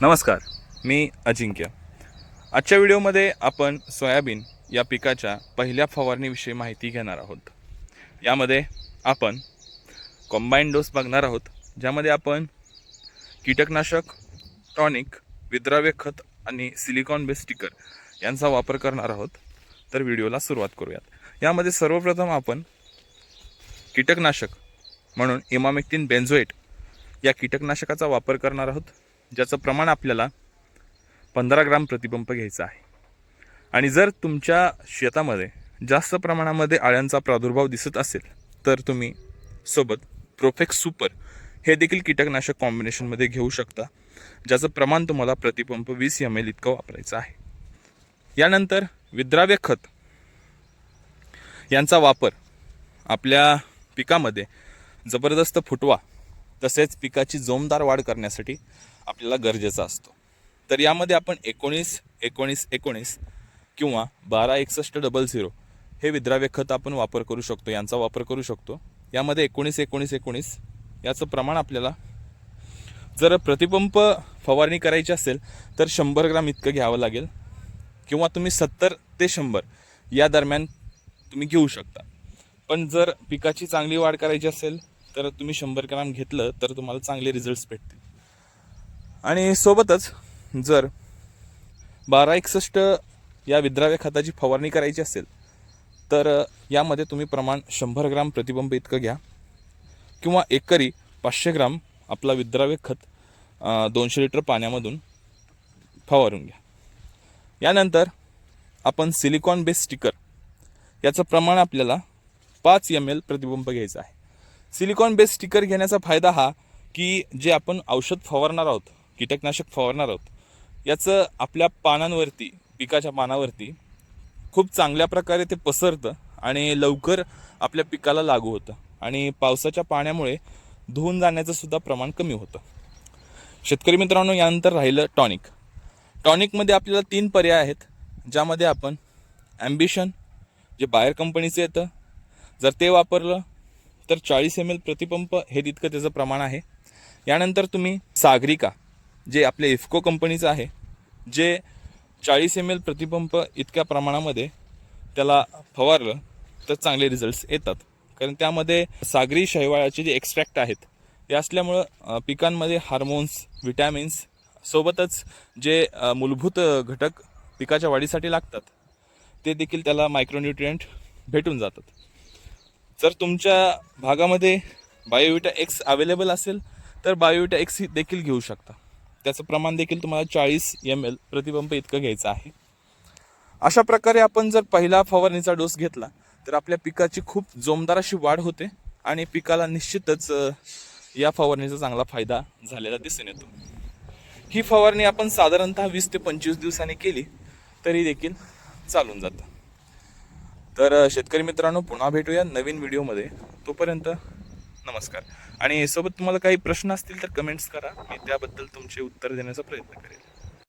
नमस्कार मी अजिंक्य. आजच्या व्हिडिओमध्ये आपण सोयाबीन या पिकाच्या पहिल्या फवारणीविषयी माहिती घेणार आहोत. यामध्ये आपण कॉम्बाईन डोस बघणार आहोत ज्यामध्ये आपण कीटकनाशक टॉनिक विद्राव्य खत आणि सिलिकॉन बेस स्टिकर यांचा वापर करणार आहोत. तर व्हिडिओला सुरुवात करूयात. यामध्ये सर्वप्रथम आपण कीटकनाशक म्हणून इमामेक्टिन बेन्झोएट या कीटकनाशकाचा वापर करणार आहोत. ज्याचं प्रमाण आपल्याला पंधरा ग्राम प्रतिपंप घ्यायचा आहे. आणि जर तुमच्या शेतामध्ये जास्त प्रमाणामध्ये आळ्यांचा प्रादुर्भाव दिसत असेल तर तुम्ही सोबत प्रोफेक्स सुपर हे देखील कीटकनाशक कॉम्बिनेशनमध्ये घेऊ शकता ज्याचं प्रमाण तुम्हाला प्रतिपंप वीस एम एल इतकं वापरायचं आहे. यानंतर विद्राव्य खत यांचा वापर आपल्या पिकामध्ये जबरदस्त फुटवा तसेच पिकाची जोमदार वाढ करण्यासाठी आपल्याला गरजेचा असतो. तर यामध्ये आपण एकोणीस एकोणीस एकोणीस किंवा बारा एकसष्ट डबल झिरो हे विद्राव्य खत आपण वापर करू शकतो यांचा वापर करू शकतो. यामध्ये एकोणीस एकोणीस एकोणीस याचं प्रमाण आपल्याला जर प्रतिपंप फवारणी करायची असेल तर शंभर ग्राम इतकं घ्यावं लागेल किंवा तुम्ही सत्तर ते शंभर या दरम्यान तुम्ही घेऊ शकता. पण जर पिकाची चांगली वाढ करायची असेल तर तुम्ही शंभर ग्राम घेतलं तर तुम्हाला चांगले रिझल्ट्स भेटतील. आणि सोबतच जर बारा एकसष्ट या विद्राव्य खताची फवारणी करायची असेल तर यामध्ये तुम्ही प्रमाण शंभर ग्राम प्रतिबंब इतकं घ्या किंवा एकरी पाचशे ग्राम आपला विद्राव्य खत दोनशे लिटर पाण्यामधून फवारून घ्या. यानंतर आपण सिलिकॉन बेस स्टिकर याचं प्रमाण आपल्याला पाच एम एल प्रतिबंब घ्यायचं आहे. सिलिकॉन बेस स्टिकर घेण्याचा फायदा हा की जे आपण औषध फवारणार आहोत कीटकनाशक फवारणार आहोत. याचं आपल्या पानांवरती पिकाच्या पानावरती खूप चांगल्या प्रकारे ते पसरतं आणि लवकर आपल्या पिकाला लागू होतं. आणि पावसाच्या पाण्यामुळे धुवून जाण्याचं सुद्धा प्रमाण कमी होतं. शेतकरी मित्रांनो यानंतर राहिलं टॉनिक. टॉनिकमध्ये आपल्याला तीन पर्याय आहेत ज्यामध्ये आपण ॲम्बिशन जे बाहेर कंपनीचं येतं जर ते वापरलं तर चाळीस एम एल प्रतिपंप हे तितकं त्याचं प्रमाण आहे. यानंतर तुम्ही सागरिका जे आपले इफ्को कंपनीचं आहे जे चाळीस एम एल प्रतिपंप इतक्या प्रमाणामध्ये त्याला फवारलं तर चांगले रिझल्ट्स येतात. कारण त्यामध्ये सागरी शैवाळाचे जे एक्स्ट्रॅक्ट आहेत ते असल्यामुळं पिकांमध्ये हार्मोन्स विटॅमिन्स सोबतच जे मूलभूत घटक पिकाच्या वाढीसाठी लागतात ते देखील त्याला मायक्रोन्युट्रियंट भेटून जातात. जर तुमच्या भागामध्ये बायोविटा एक्स अवेलेबल असेल तर बायोविटा एक्स देखील घेऊ शकता. त्याचं प्रमाण देखील तुम्हाला चाळीस एम एल प्रतिबंब इतकं घ्यायचं आहे. अशा प्रकारे आपण जर पहिला फवारणीचा डोस घेतला तर आपल्या पिकाची खूप जोमदार अशी वाढ होते आणि पिकाला निश्चितच या फवारणीचा चांगला फायदा झालेला दिसून येतो. ही फवारणी आपण साधारणतः वीस ते पंचवीस दिवसांनी केली तरी देखील चालून जातं. तर शेतकरी मित्रांनो पुन्हा भेटूया नवीन व्हिडिओमध्ये. तोपर्यंत नमस्कार. आणि सोबत तुम्हाला काही प्रश्न असतील तर कमेंट्स करा. मी त्याबद्दल तुमचे उत्तर देण्याचा प्रयत्न करेल